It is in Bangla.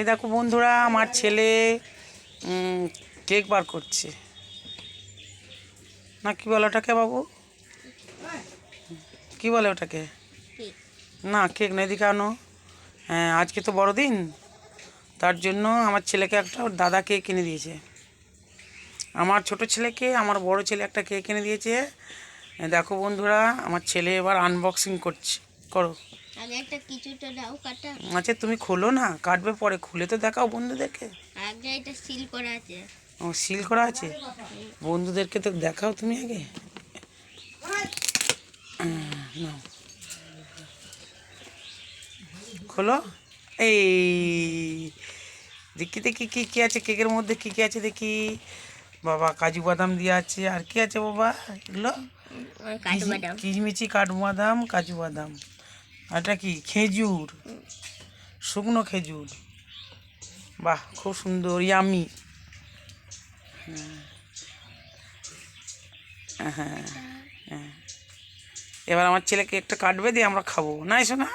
এই দেখো বন্ধুরা, আমার ছেলে কেক বার করছে। না, কি বলে ওটাকে বাবু? কি বলে ওটাকে? না, কেক না, এদিকে আনো। হ্যাঁ আজকে তো বড়দিন। তার জন্য আমার ছেলেকে একটা, ওর দাদা কেক কিনে দিয়েছে। আমার ছোট ছেলেকে, আমার বড় ছেলে একটা কেক কিনে দিয়েছে। দেখো বন্ধুরা, আমার ছেলে এবার আনবক্সিং করছে। করো। আগে একটা কিছুটা দাও কাটা। আচ্ছা তুমি খোলো না কাটবে পরে। খুলে তো দেখাও বন্ধুদেরকে। আগে এটা সিল করা আছে। ও সিল করা আছে? বন্ধুদেরকে তো দেখাও তুমি আগে। নাও। খোলো। এই দেখি দেখি কি কি আছে? কেকের মধ্যে কি কি আছে দেখি? বাবা কাজু বাদাম দিয়ে আছে। আর কি আছে বাবা? এগুলো? কিচমিচি কাঠবাদাম কাজু বাদাম। এটা কি? খেজুর। শুকনো খেজুর। বাহ, খুব সুন্দর, ইয়ামি। হ্যাঁ হ্যাঁ হ্যাঁ এবার আমার ছেলেকে একটা কাটবে দিয়ে আমরা খাব। না, এসো না।